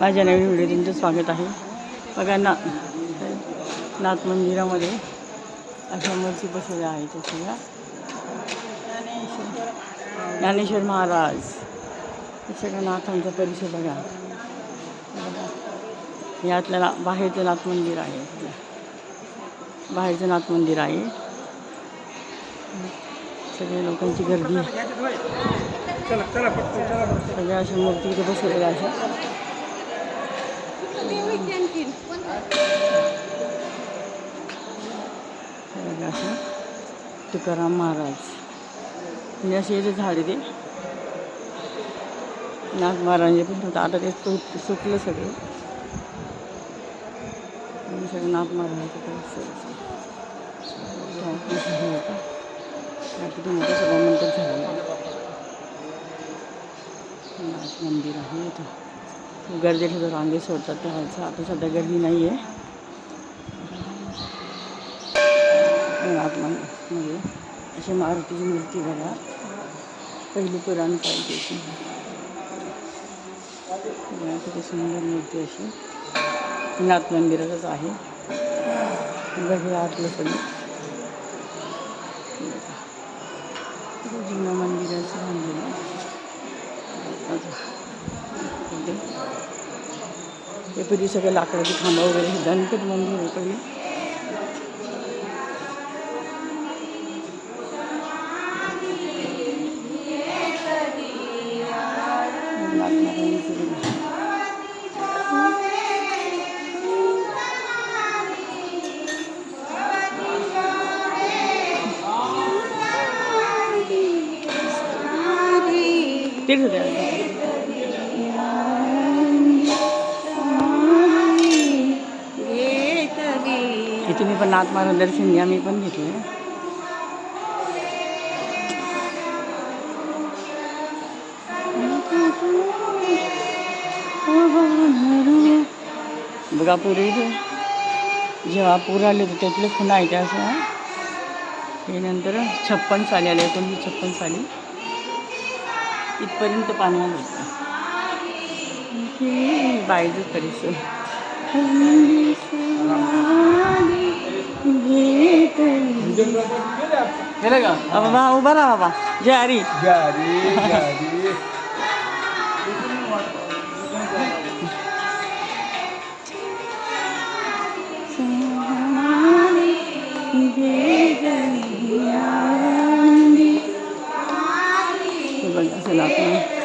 माझ्या नवीन व्हिडिओ तुमचं स्वागत आहे. बघा ना नाथ मंदिरामध्ये अशा मूर्ती बसवल्या आहेत त्या सगळ्या. ज्ञानेश्वर महाराज. हे सगळं नाथांचा परिसर बघा. यातल्या हे बाहेरचं नाथ मंदिर आहे. बाहेरचं नाथ मंदिर आहे. सगळ्या लोकांची गर्दी. सगळ्या अशा मूर्ती इथे बसवलेल्या अशा हे असं तुकाराम महाराज. म्हणजे असे याचे झाड ते नाथ महाराजांचे पण होतं आता ते सुकलं सगळं. सगळं नाथ महाराजांचं सगळं मंदिर आहे नाथ मंदिर आहे इथं. खूप गर्दी ठेवतात रांगे सोडतात तेव्हाचं आता सध्या गर्दी नाही आहे नाथ मध्ये अशी मारुतीची मूर्ती बघा पहिली पुराण बघा, किती सुंदर मूर्ती अशी नाथ मंदिरातच आहे बघा आतलं सगळं जुनं मंदिराचं बांधलेलं हे पूर्वी सगळं लाकडाची खांबं वगैरे हे गणपती मंदिर आहे पहिले नागनारायणचं की तुम्ही पण नाथ महाराज दर्शन घ्या मी पण घेतलं बघा पुरी जेव्हा पूर आले होते त्यातले पुन्हा आहे त्या असं हे? नंतर छप्पन साली आले एकोणीसशे छप्पन साली. इथपर्यंत पाणी आलं होतं बाहेरच परिसर. गेलं का? बाबा उभा राहा बाबा. जय हरी बघा चला आपण